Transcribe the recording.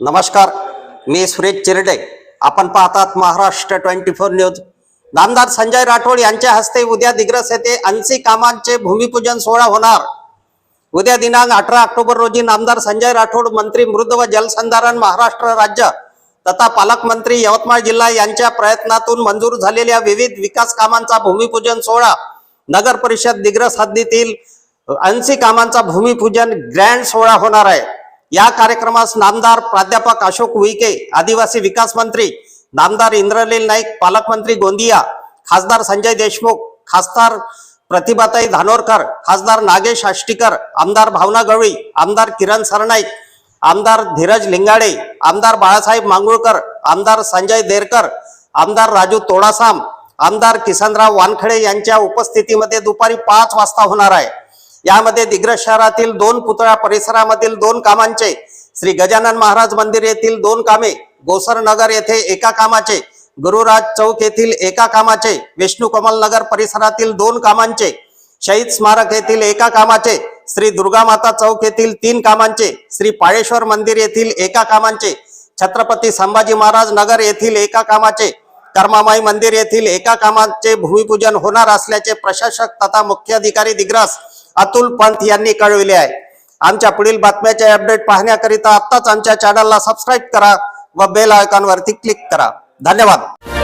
नमस्कार मी सुरेश चिरडे. आपण पाहतात महाराष्ट्र ट्वेंटी फोर न्यूज. नामदार संजय राठोड यांच्या हस्ते उद्या दिग्रस येथे अंशी कामांचे भूमिपूजन सोहळा होणार. उद्या दिनांक अठरा ऑक्टोबर रोजी नामदार संजय राठोड मंत्री मृद व जलसंधारण महाराष्ट्र राज्य तथा पालकमंत्री यवतमाळ जिल्हा यांच्या प्रयत्नातून मंजूर झालेल्या विविध विकास कामांचा भूमिपूजन सोहळा नगर परिषद दिग्रस हद्दीतील ऐंशी कामांचा भूमिपूजन ग्रँड सोहळा होणार आहे. या कार्यक्रमास नामदार प्राध्यापक अशोक उईके आदिवासी विकास मंत्री नामदार इंद्रलील नाईक पालकमंत्री गोंदिया खासदार संजय देशमुख खासदार प्रतिभाताई धानोरकर खासदार नागेश आष्टीकर आमदार भावना गवळी आमदार किरण सरनाईक आमदार धीरज लिंगाडे आमदार बाळासाहेब मांगुळकर आमदार संजय देरकर आमदार राजू तोडासाम आमदार किसनराव वानखडे यांच्या उपस्थितीमध्ये दुपारी पाच वाजता होणार आहे. यामध्ये दिग्रज शहरातील दोन पुतळा परिसरामधील दोन कामांचे श्री गजानन महाराज मंदिर येथील दोन कामे गोसर नगर येथे एका कामाचे गुरुराज चौक येथील एका कामाचे विष्णू कमल नगर परिसरातील दोन कामांचे शहीद स्मारक येथील एका कामाचे श्री दुर्गा माता चौक येथील तीन कामांचे श्री पाळेश्वर मंदिर येथील एका कामांचे छत्रपती संभाजी महाराज नगर येथील एका कामाचे कर्मामाई मंदिर येथील एका कामाचे भूमिपूजन होणार असल्याचे प्रशासक तथा मुख्य अधिकारी दिग्रस अतुल पंत यांनी कळविले आहे. आमच्या पुढील बातम्याचे अपडेट पाहण्याकरिता आत्ताच आमच्या चॅनलला सबस्क्राईब करा व बेल आयकॉनवरती क्लिक करा. धन्यवाद.